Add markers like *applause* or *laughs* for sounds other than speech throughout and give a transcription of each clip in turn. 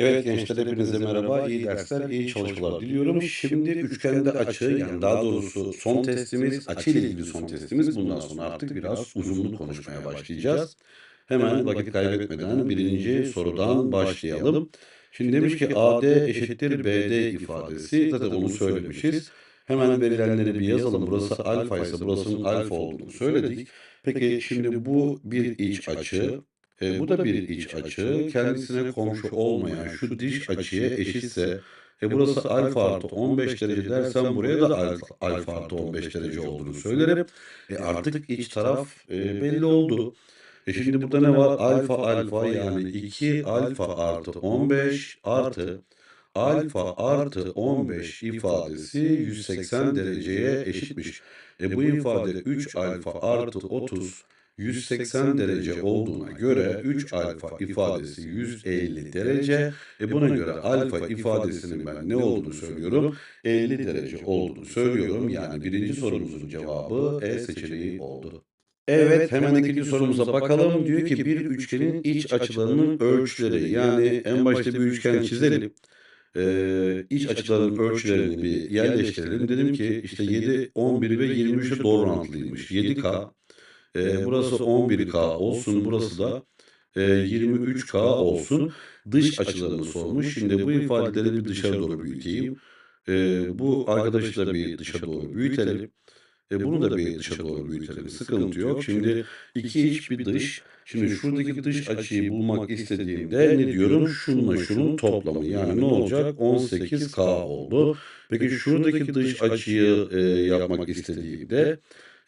Evet gençler hepinize merhaba. İyi dersler, iyi çalışmalar diliyorum. Şimdi üçgende açı yani daha doğrusu son testimiz açı ile ilgili son testimiz. Bundan sonra artık biraz uzunlu konuşmaya başlayacağız. Hemen vakit kaybetmeden birinci sorudan başlayalım. Şimdi demiş ki AD eşittir BD ifadesi. Zaten onu söylemişiz. Hemen verilenleri bir yazalım. Burası alfa ise burasının alfa olduğunu söyledik. Peki şimdi bu bir iç açı. E, bu da bir iç açı. Kendisine komşu olmayan şu diş açıya eşitse e burası alfa artı 15 derece dersem buraya da alfa, alfa artı 15 derece olduğunu söylerim. E artık iç taraf e, belli oldu. E şimdi burada ne var? Alfa alfa yani 2 alfa artı 15 artı alfa artı 15 ifadesi 180 dereceye eşitmiş. E bu ifade 3 alfa artı 30 180 derece olduğuna göre 3 alfa ifadesi 150 derece. E buna göre alfa ifadesinin ben ne olduğunu söylüyorum? 50 derece olduğunu söylüyorum. Yani birinci sorumuzun cevabı E seçeneği oldu. Evet hemen ikinci sorumuza bakalım. Diyor ki bir üçgenin iç açılarının ölçüleri yani en başta bir üçgen çizelim. Ee, iç açılarının ölçülerini bir yerleştirelim. Dedim ki işte 7, 11 ve 23'e doğru orantılıymış. 7K e, burası 11K olsun. Burası da e, 23K olsun. Dış açılarını sormuş. Şimdi bu ifadeleri bir dışarı doğru büyüteyim. E, bu arkadaşı da bir dışa doğru büyütelim. E, bunu da bir dışa doğru büyütelim. Sıkıntı yok. Şimdi iki iç bir dış. Şimdi şuradaki dış açıyı bulmak istediğimde ne diyorum? Şununla şunun toplamı. Yani ne olacak? 18K oldu. Peki şuradaki dış açıyı e, yapmak istediğimde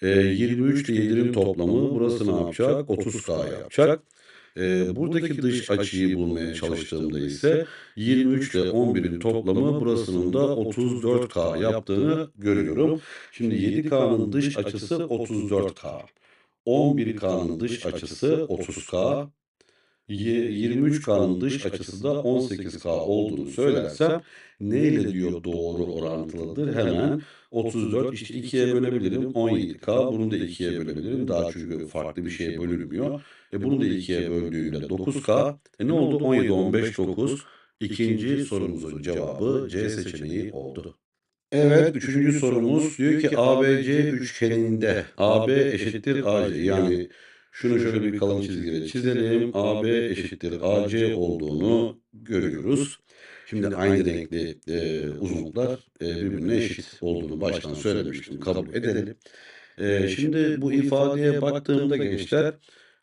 e, 23 ile 7'nin toplamı burası ne yapacak? 30K yapacak. E, buradaki dış açıyı bulmaya çalıştığımda ise 23 ile 11'in toplamı burasının da 34K yaptığını görüyorum. Şimdi 7K'nın dış açısı 34K. 11K'nın dış açısı 30K. 23K'nın dış açısı da 18K olduğunu söylersem neyle diyor doğru orantılıdır? Hemen 34 işte 2'ye bölebilirim 17K bunu da 2'ye bölebilirim. Daha çünkü farklı bir şeye bölünmüyor. E bunu da 2'ye böldüğümde 9K. E ne oldu? 17, 15, 9. İkinci sorumuzun cevabı C seçeneği oldu. Evet, üçüncü sorumuz diyor ki ABC üçgeninde AB eşittir AC yani şunu şöyle bir kalın çizgiyle çizelim. AB eşittir AC olduğunu görüyoruz. Şimdi aynı renkli e, uzunluklar e, birbirine eşit olduğunu baştan söylemiştim. Kabul edelim. E, şimdi bu ifadeye baktığımda gençler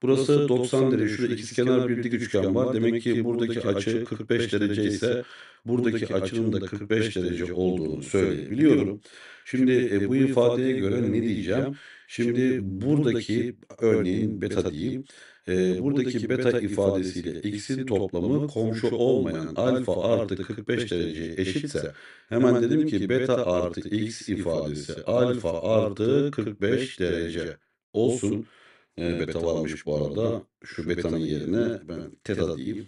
burası 90 derece. Şurada ikizkenar bir dik üçgen var. Demek ki buradaki açı 45 derece ise buradaki açının da 45 derece olduğunu söyleyebiliyorum. Şimdi e, bu ifadeye göre ne diyeceğim? Şimdi buradaki örneğin beta diyeyim. E, buradaki beta ifadesiyle x'in toplamı komşu olmayan alfa artı 45 derece eşitse hemen dedim ki beta artı x ifadesi alfa artı 45 derece olsun. E, beta varmış bu arada. Şu betanın yerine ben teta diyeyim.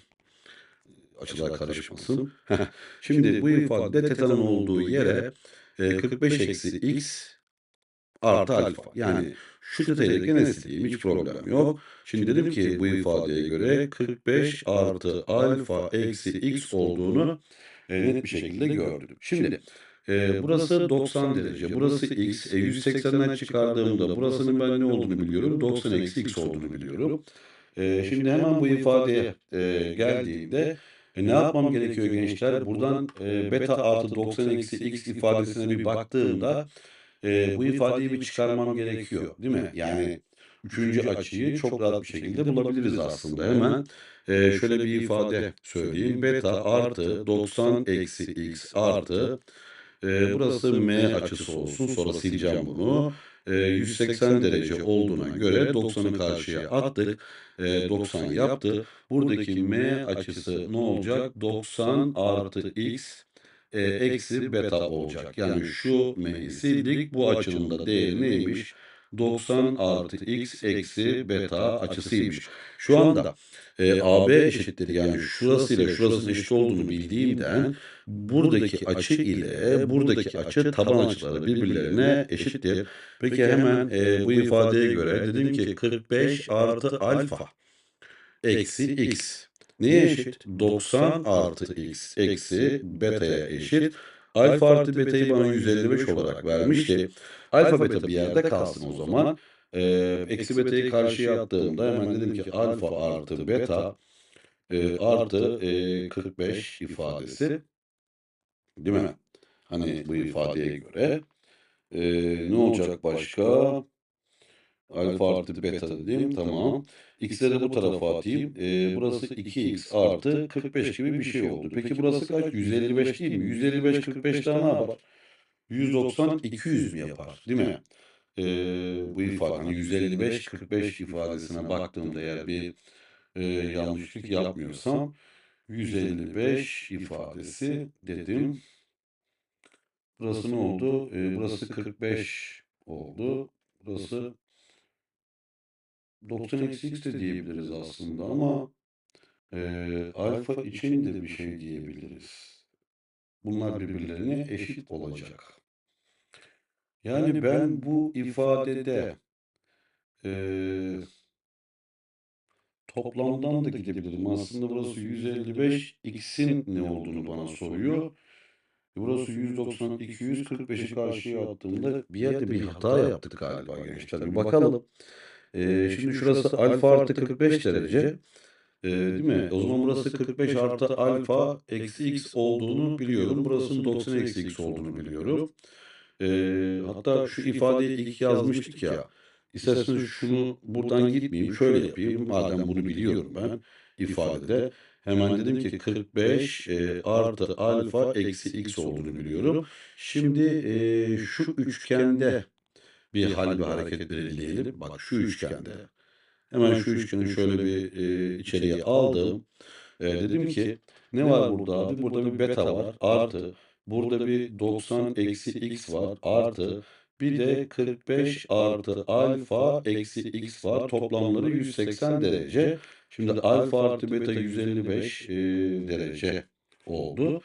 Açılar karışmasın. *laughs* *laughs* Şimdi bu ifadede teta'nın olduğu yere e, 45 eksi x artı alfa. Yani şu teta'yı gene istediğim hiç problem yok. Şimdi dedim ki bu ifadeye göre 45 artı alfa eksi x olduğunu e, net bir şekilde gördüm. Şimdi e, burası 90 derece, burası x. E, 180'den çıkardığımda burasının ben ne olduğunu biliyorum? 90 eksi x olduğunu biliyorum. E, şimdi hemen bu ifadeye e, geldiğinde e, ne yapmam gerekiyor gençler? Buradan e, beta artı 90 eksi x ifadesine bir baktığımda e, bu ifadeyi bir çıkarmam gerekiyor. Değil mi? Yani üçüncü açıyı çok rahat bir şekilde bulabiliriz aslında. Hemen e, şöyle bir ifade söyleyeyim. Beta artı 90 eksi x artı e, burası m açısı olsun. Sonra sileceğim bunu. E, 180 derece olduğuna göre 90'ı karşıya attık. E, 90 yaptı. Buradaki m açısı ne olacak? 90 artı x e, eksi beta olacak. Yani şu m'yi sildik. Bu açının da değeri neymiş? 90 artı x eksi beta açısıymış. Şu anda e, AB eşittir yani şurası ile şurasının eşit olduğunu bildiğimden buradaki açı ile buradaki açı taban açıları birbirlerine eşittir. Peki hemen e, bu ifadeye göre dedim ki 45 artı alfa eksi x. Neye eşit? 90 artı x eksi beta'ya eşit. Alfa artı beta'yı bana 155 olarak vermişti. Alfa beta bir yerde kalsın o zaman. Ee, eksi beta'yı karşıya attığımda hemen dedim ki alfa artı beta e, artı e, 45 ifadesi. Değil mi? Hani bu ifadeye göre. Ee, ne olacak başka? Alfa artı beta dedim. Tamam. X'leri de bu tarafa atayım. Ee, burası 2x artı 45 gibi bir şey oldu. Peki burası kaç? 155 değil mi? 155 45 daha ne yapar? 190 200 mi yapar? Değil mi? Ee, bu ifade hani 155 45 ifadesine baktığımda eğer bir e, yanlışlık yapmıyorsam 155 ifadesi dedim. Burası ne oldu? Ee, burası 45 oldu. Burası 90 eksi x de diyebiliriz aslında ama e, alfa için de bir şey diyebiliriz. Bunlar birbirlerine eşit olacak. Yani ben bu ifadede e, toplamdan da gidebilirim. Aslında burası 155 x'in ne olduğunu bana soruyor. Burası 190, 245'i karşıya attığımda bir yerde bir hata yaptık galiba gençler. Bir bakalım. Ee, şimdi şurası alfa artı 45 derece. Ee, değil mi? O zaman burası 45 artı alfa eksi x olduğunu biliyorum. Burasının 90 eksi x olduğunu biliyorum. Ee, hatta şu ifadeyi ilk yazmıştık ya. İsterseniz şunu buradan gitmeyeyim. Şöyle yapayım. Madem bunu biliyorum ben ifadede. Hemen dedim ki 45 e, artı alfa eksi x olduğunu biliyorum. Şimdi e, şu üçgende bir hal ve hareket belirleyelim. Bak şu üçgende. Hemen şu üçgeni şöyle bir e, içeriye aldım. E, dedim ki ne var burada abi? Burada bir beta var. Artı burada bir 90 eksi x var. Artı bir de 45 artı alfa eksi x var. Toplamları 180 derece. Şimdi alfa artı beta 155 e, derece oldu.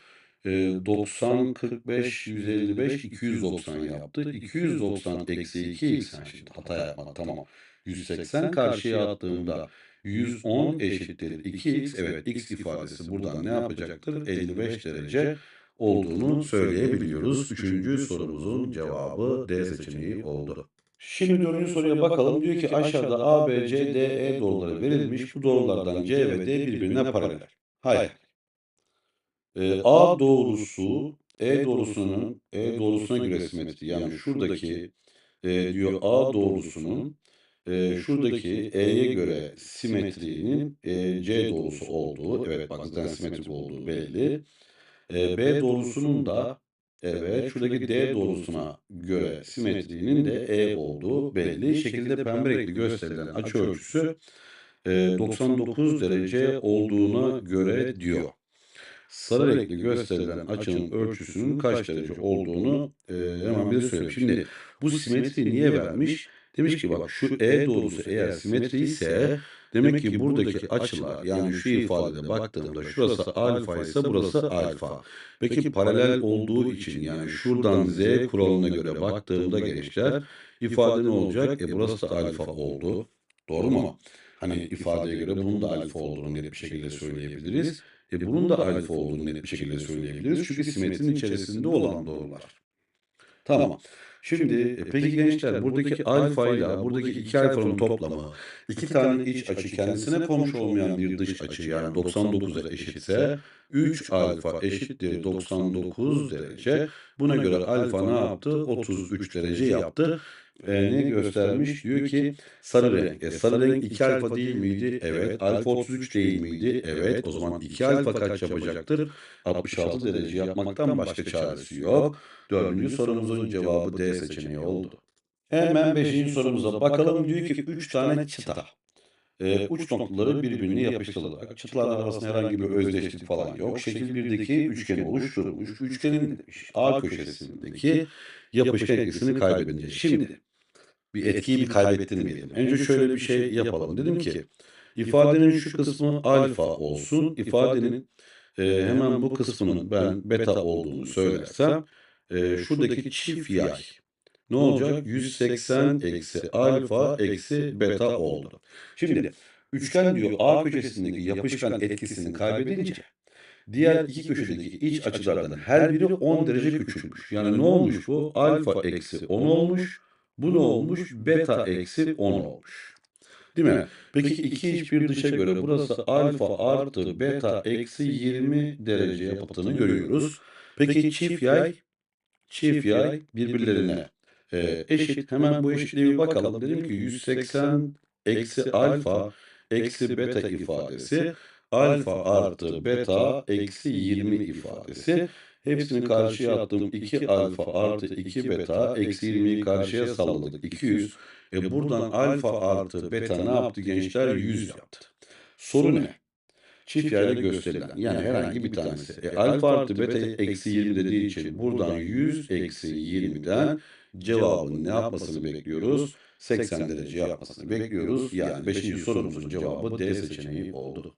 E, 90, 45, 155, 290 yaptı. 290 eksi 2x. Yani şimdi hata yapmadı tamam. 180 karşıya attığımda 110 eşittir 2x. Evet x ifadesi buradan ne yapacaktır? 55 derece olduğunu söyleyebiliyoruz. Üçüncü sorumuzun cevabı D seçeneği oldu. Şimdi dördüncü soruya bakalım. Diyor ki aşağıda A, B, C, D, E doğruları verilmiş. Bu doğrulardan C ve D birbirine paralel. Hayır. Ee, A doğrusu E doğrusunun E doğrusuna göre simetri. Yani şuradaki e, diyor A doğrusunun e, şuradaki E'ye göre simetriğinin e, C doğrusu olduğu. Evet bak zaten simetrik olduğu belli. E, B doğrusunun da Evet, şuradaki D doğrusuna göre simetriğinin de E olduğu belli. Şekilde pembe renkli gösterilen açı ölçüsü e, 99 derece olduğuna göre diyor. Sarı renkli gösterilen açının ölçüsünün kaç derece olduğunu e, hemen bir söyleyeyim. Şimdi bu simetriyi niye vermiş? Demiş ki bak şu E doğrusu eğer simetri ise demek ki buradaki açılar yani şu ifadede baktığımda şurası alfa ise burası alfa. Peki paralel olduğu için yani şuradan Z kuralına göre baktığımda gençler ifade ne olacak? E burası da alfa oldu. Doğru mu? Hani ifadeye göre bunun da alfa olduğunu net bir şekilde söyleyebiliriz. E bunun da alfa olduğunu net bir şekilde söyleyebiliriz. Çünkü simetrinin içerisinde olan doğrular. Tamam. Şimdi e, peki gençler buradaki alfa ile buradaki iki alfanın toplamı iki tane iç açı kendisine komşu olmayan bir dış açı yani 99'a eşitse 3 alfa eşittir 99 derece. Buna göre alfa ne yaptı? 33 derece yaptı. E, ne göstermiş? Diyor ki sarı renk. E, sarı renk 2 alfa değil miydi? Evet. Alfa 33 değil miydi? Evet. O zaman 2 alfa kaç yapacaktır? 66 derece yapmaktan başka çaresi yok. Dördüncü sorumuzun cevabı D seçeneği oldu. Hemen beşinci sorumuza bakalım. Diyor ki 3 tane çıta. Ee, uç noktaları birbirine yapıştırılarak çıtalar arasında herhangi bir özdeşlik falan yok. Şekil 1'deki üçgeni oluşturmuş. Üçgenin A köşesindeki yapışkan etkisini kaybedince. Şimdi bir etkiyi bir kaybettirmeyelim. Önce şöyle bir şey yapalım. Dedim ki ifadenin şu kısmı alfa olsun. İfadenin e, hemen bu kısmının ben beta olduğunu söylersem e, şuradaki çift yay ne olacak? 180 eksi alfa eksi beta oldu. Şimdi Üçgen diyor A köşesindeki yapışkan etkisini kaybedince diğer iki köşedeki iç açılardan her biri 10 derece küçülmüş. Yani ne olmuş bu? Alfa eksi 10 olmuş. Bu ne olmuş? Beta eksi 10 olmuş. Değil mi? Peki iki iç bir dışa göre burası alfa artı beta eksi 20 derece yapıldığını görüyoruz. Peki çift yay, çift yay birbirlerine e, eşit. Hemen bu eşitliğe bir bakalım. Dedim ki 180 eksi alfa eksi beta ifadesi alfa artı beta eksi 20 ifadesi. Hepsini karşıya attım. 2 alfa artı 2 beta eksi 20'yi karşıya salladık. 200. E buradan alfa artı beta ne yaptı gençler? 100 yaptı. Soru ne? Çift yayla gösterilen yani herhangi bir tanesi. E, alfa artı beta eksi 20 dediği için buradan 100 eksi 20'den cevabın ne yapmasını bekliyoruz? 80 derece yapmasını bekliyoruz. Yani 5. sorumuzun cevabı D seçeneği oldu.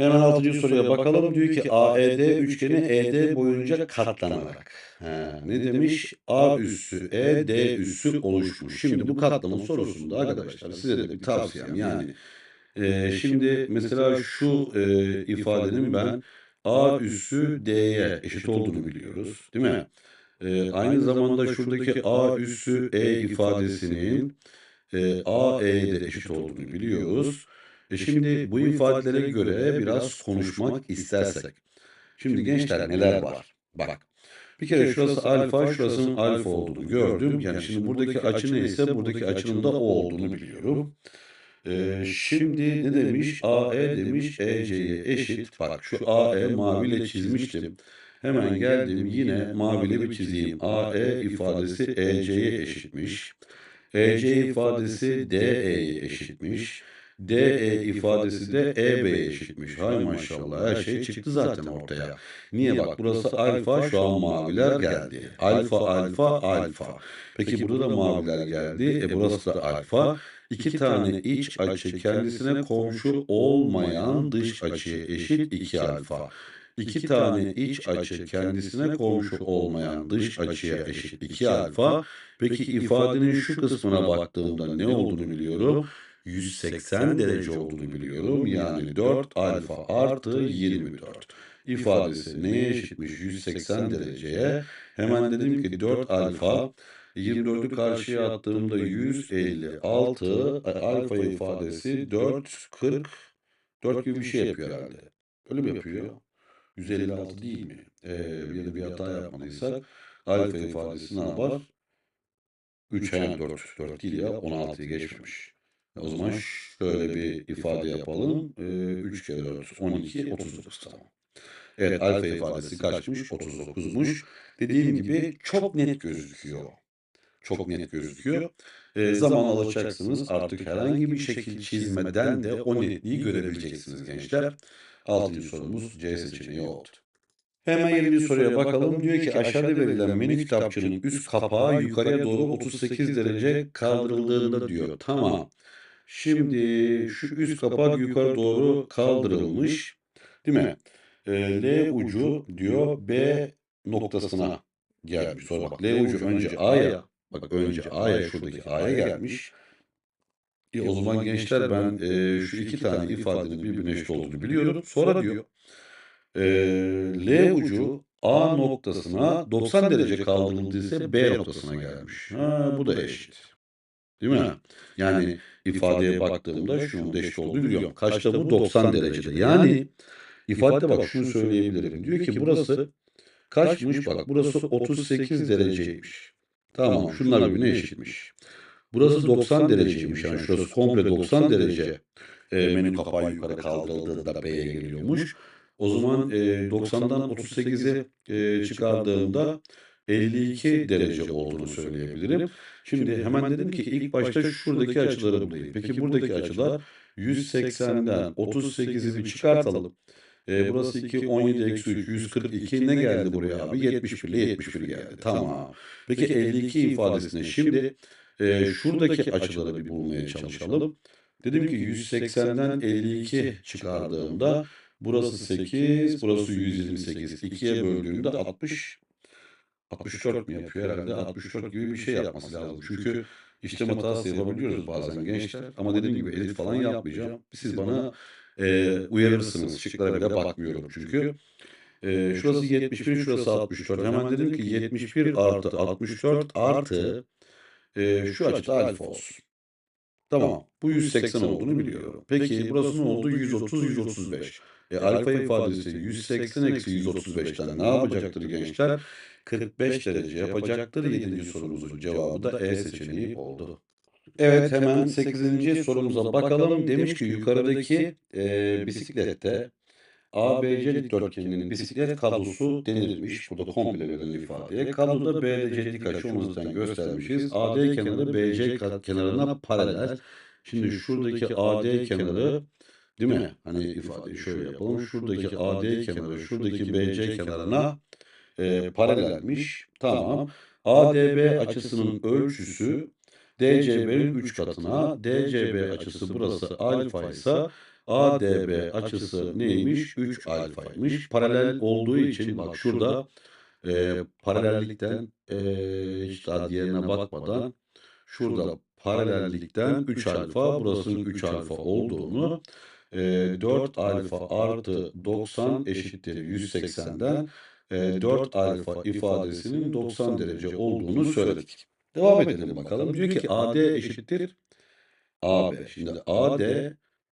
Hemen 6. soruya bakalım. Diyor ki AED üçgeni ED boyunca katlanarak. Ha, ne demiş? A üssü E, D üssü oluşmuş. Şimdi bu katlama sorusunda arkadaşlar size de bir tavsiyem yani. e, şimdi mesela şu e, ifadenin ben A üssü D'ye eşit olduğunu biliyoruz. Değil mi? E, aynı zamanda şuradaki A üssü E ifadesinin e, AE'ye de eşit olduğunu biliyoruz. E şimdi bu ifadelere göre biraz konuşmak istersek. Şimdi gençler neler var? Bak. Bir kere şurası alfa, şurasının alfa olduğunu gördüm. Yani şimdi buradaki açı neyse buradaki açının da o olduğunu biliyorum. Ee, şimdi ne demiş? AE demiş EC'ye eşit. Bak şu AE maviyle çizmiştim. Hemen geldim yine maviyle bir çizeyim. AE ifadesi EC'ye eşitmiş. EC ifadesi DE'ye eşitmiş. DE ifadesi de EB'ye eşitmiş. Hay maşallah her şey çıktı zaten ortaya. Niye bak burası alfa şu an maviler geldi. Alfa alfa alfa. Peki burada da maviler geldi. E burası da alfa. İki tane iç açı kendisine komşu olmayan dış açıya eşit 2 alfa. İki tane iç açı kendisine komşu olmayan dış açıya eşit 2 alfa. Peki ifadenin şu kısmına baktığımda ne olduğunu biliyorum. 180 derece olduğunu biliyorum. Yani 4 alfa artı 24 ifadesi neye eşitmiş 180 dereceye? Hemen dedim ki 4 alfa 24'ü karşıya attığımda 156 alfa ifadesi 4 40 4 gibi bir şey yapıyor herhalde. Öyle mi yapıyor? 156 değil mi? Ee, ya da bir hata yapmadıysak alfa ifadesi ne yapar? 3 yani 4. 4 değil ya 16'yı geçmemiş. O zaman şöyle bir ifade yapalım. Ee, 3 kere 4 12 39 tamam. Evet alfa ifadesi kaçmış? 39'muş. Dediğim gibi çok net gözüküyor. Çok net gözüküyor. Ee, zaman alacaksınız. Artık herhangi bir şekil çizmeden de o netliği görebileceksiniz gençler. Altıncı sorumuz C seçeneği oldu. Hemen 7. soruya bakalım. Diyor ki aşağıda verilen menü kitapçının üst kapağı yukarıya doğru 38 derece kaldırıldığında diyor. Tamam. Şimdi şu üst kapak yukarı doğru kaldırılmış. Değil mi? Ee, L ucu diyor B noktasına gelmiş. Sonra bak L ucu önce A'ya bak önce A'ya şuradaki A'ya gelmiş. E, o zaman gençler ben e, şu iki tane ifadenin birbirine eşit olduğunu biliyorum. Sonra diyor e, L ucu A noktasına 90 derece kaldırıldıysa B noktasına gelmiş. Ha, bu da eşit. Değil mi? Yani ifadeye baktığımda şunun da eşit olduğunu biliyorum. Kaçta bu? 90 derecede. Yani ifade bak şunu söyleyebilirim. Diyor ki burası kaçmış? Bak burası 38 dereceymiş. Tamam şunlar birbirine eşitmiş. Burası 90 dereceymiş. Yani şurası komple 90 derece. E, menü kapağı yukarı kaldırıldığında B'ye geliyormuş. O zaman e, 90'dan 38'e e, çıkardığımda 52 derece olduğunu söyleyebilirim. Şimdi hemen dedim ki ilk başta şuradaki açıları bulayım. Peki buradaki açılar 180'den 38'i bir çıkartalım. E, burası 2, 17 eksi 3, 142 ne geldi buraya abi? 71 ile 71 geldi. Tamam. Peki 52 ifadesine şimdi e, şuradaki açıları bir bulmaya çalışalım. Dedim ki 180'den 52 çıkardığımda burası 8, burası 128. 2'ye böldüğümde 60 64 mi yapıyor herhalde? 64 gibi bir şey yapması lazım. Çünkü işlem hatası yapabiliyoruz bazen gençler. Ama dediğim gibi edit falan yapmayacağım. Siz bana e, uyarırsınız. Şıklara bile bakmıyorum çünkü. E, şurası 71, şurası 64. Hemen dedim ki 71 artı 64 artı e, şu açıda alfa olsun. Tamam. Bu 180 olduğunu biliyorum. Peki burası ne oldu? 130, 135. E, alfa ifadesi 180 eksi 135'ten ne yapacaktır gençler? 45 derece yapacaktır. 7. sorumuzun cevabı da E seçeneği oldu. Evet hemen 8. sorumuza bakalım. Demiş ki yukarıdaki e, bisiklette ABC dikdörtgeninin bisiklet kablosu denilmiş. Burada komple verilen ifadeye. Kabloda BDC dik açı olmasından göstermişiz. AD kenarı BC kenarına paralel. Şimdi şuradaki AD kenarı değil mi? Hani ifadeyi şöyle yapalım. Şuradaki AD kenarı şuradaki BC kenarına e, paralelmiş. Tamam. ADB açısının ölçüsü DCB'nin 3 katına. DCB açısı burası alfa ise ADB açısı neymiş? 3 alfaymış. Paralel olduğu için bak şurada e, paralellikten e, hiç daha diğerine bakmadan şurada paralellikten 3 alfa burasının 3 alfa olduğunu e, 4 alfa artı 90 eşittir 180'den e, 4 alfa ifadesinin 90 derece olduğunu söyledik. Devam edelim bakalım. Diyor ki AD eşittir AB. Şimdi AD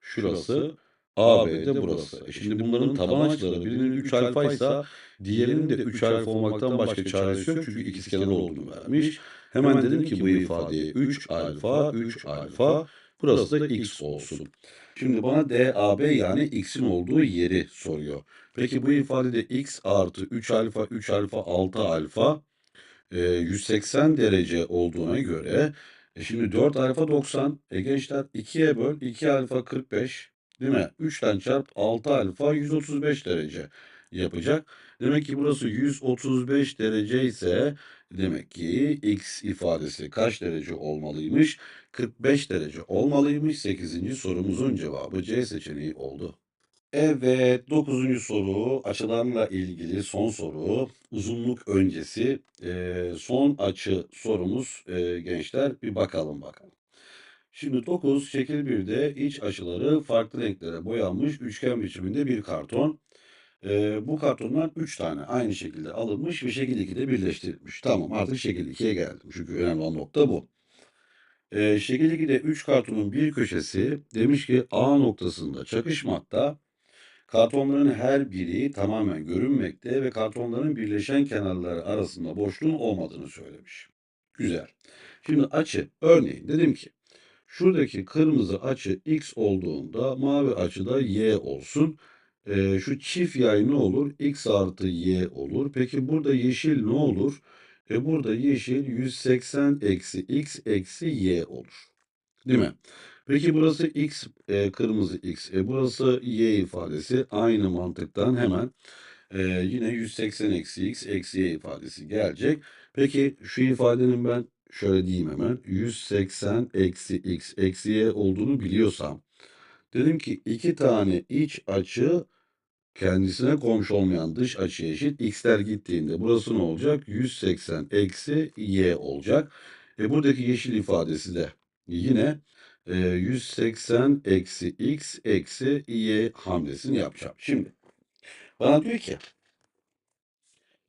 şurası, AB de burası. E şimdi bunların taban açıları birinin 3 alfa ise diğerinin de 3 alfa olmaktan başka çaresi yok çünkü ikizkenar olduğunu vermiş. Hemen dedim ki bu ifadeye 3 alfa, 3 alfa, burası da x olsun. Şimdi bana DAB yani x'in olduğu yeri soruyor. Peki bu ifadede x artı 3 alfa, 3 alfa, 6 alfa e, 180 derece olduğuna göre e şimdi 4 alfa 90. E gençler 2'ye böl 2 alfa 45 değil mi? 3'ten çarp 6 alfa 135 derece yapacak. Demek ki burası 135 derece ise demek ki x ifadesi kaç derece olmalıymış? 45 derece olmalıymış. 8. sorumuzun cevabı C seçeneği oldu. Evet, 9. soru açılarla ilgili son soru. Uzunluk öncesi e, son açı sorumuz e, gençler bir bakalım bakalım. Şimdi 9 şekil 1'de iç açıları farklı renklere boyanmış üçgen biçiminde bir karton. E, bu kartondan 3 tane aynı şekilde alınmış ve şekil 2'de birleştirilmiş. Tamam artık şekil 2'ye geldim. Çünkü önemli olan nokta bu. E, şekil 2'de 3 kartonun bir köşesi demiş ki A noktasında çakışmakta. Kartonların her biri tamamen görünmekte ve kartonların birleşen kenarları arasında boşluğun olmadığını söylemiş. Güzel. Şimdi açı, örneğin dedim ki şuradaki kırmızı açı x olduğunda mavi açı da y olsun. Ee, şu çift yay ne olur? x artı y olur. Peki burada yeşil ne olur? E burada yeşil 180 eksi x eksi y olur. Değil mi? Peki burası x, e, kırmızı x. E, burası y ifadesi. Aynı mantıktan hemen e, yine 180 eksi x eksi y ifadesi gelecek. Peki şu ifadenin ben şöyle diyeyim hemen. 180 eksi x eksi y olduğunu biliyorsam. Dedim ki iki tane iç açı kendisine komşu olmayan dış açıya eşit. X'ler gittiğinde burası ne olacak? 180 eksi y olacak. E buradaki yeşil ifadesi de yine e, 180 eksi x eksi y hamlesini yapacağım. Şimdi bana diyor ki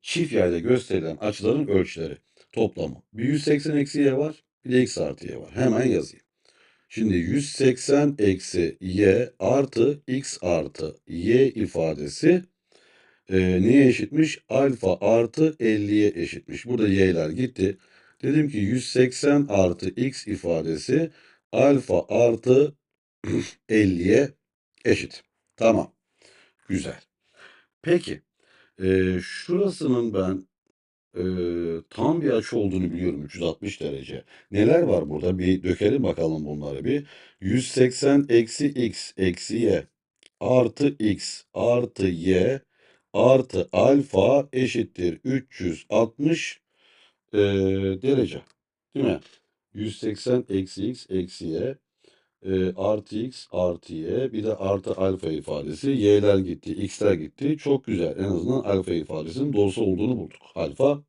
çift yayda gösterilen açıların ölçüleri toplamı. Bir 180 eksi y var bir de x artı y var. Hemen yazayım. Şimdi 180 eksi y artı x artı y ifadesi e, neye eşitmiş? Alfa artı 50'ye eşitmiş. Burada y'ler gitti. Dedim ki 180 artı x ifadesi alfa artı *clears throat* 50'ye eşit. Tamam. Güzel. Peki. E, şurasının ben e, tam bir açı olduğunu biliyorum 360 derece. Neler var burada? Bir dökelim bakalım bunları bir. 180 eksi x eksi y artı x artı y artı alfa eşittir 360 e, derece. Değil mi? 180 eksi x eksi y e, artı x artı y bir de artı alfa ifadesi y'ler gitti x'ler gitti çok güzel en azından alfa ifadesinin doğrusu olduğunu bulduk alfa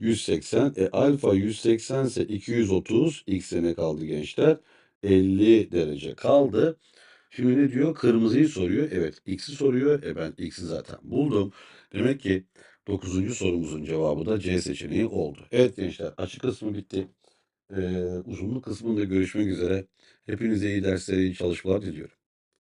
180. E alfa 180 ise 230. X'e ne kaldı gençler? 50 derece kaldı. Şimdi ne diyor? Kırmızıyı soruyor. Evet, X'i soruyor. E ben X'i zaten buldum. Demek ki 9. sorumuzun cevabı da C seçeneği oldu. Evet gençler, açık kısmı bitti. Ee, uzunluk kısmında görüşmek üzere. Hepinize iyi dersler, iyi çalışmalar diliyorum.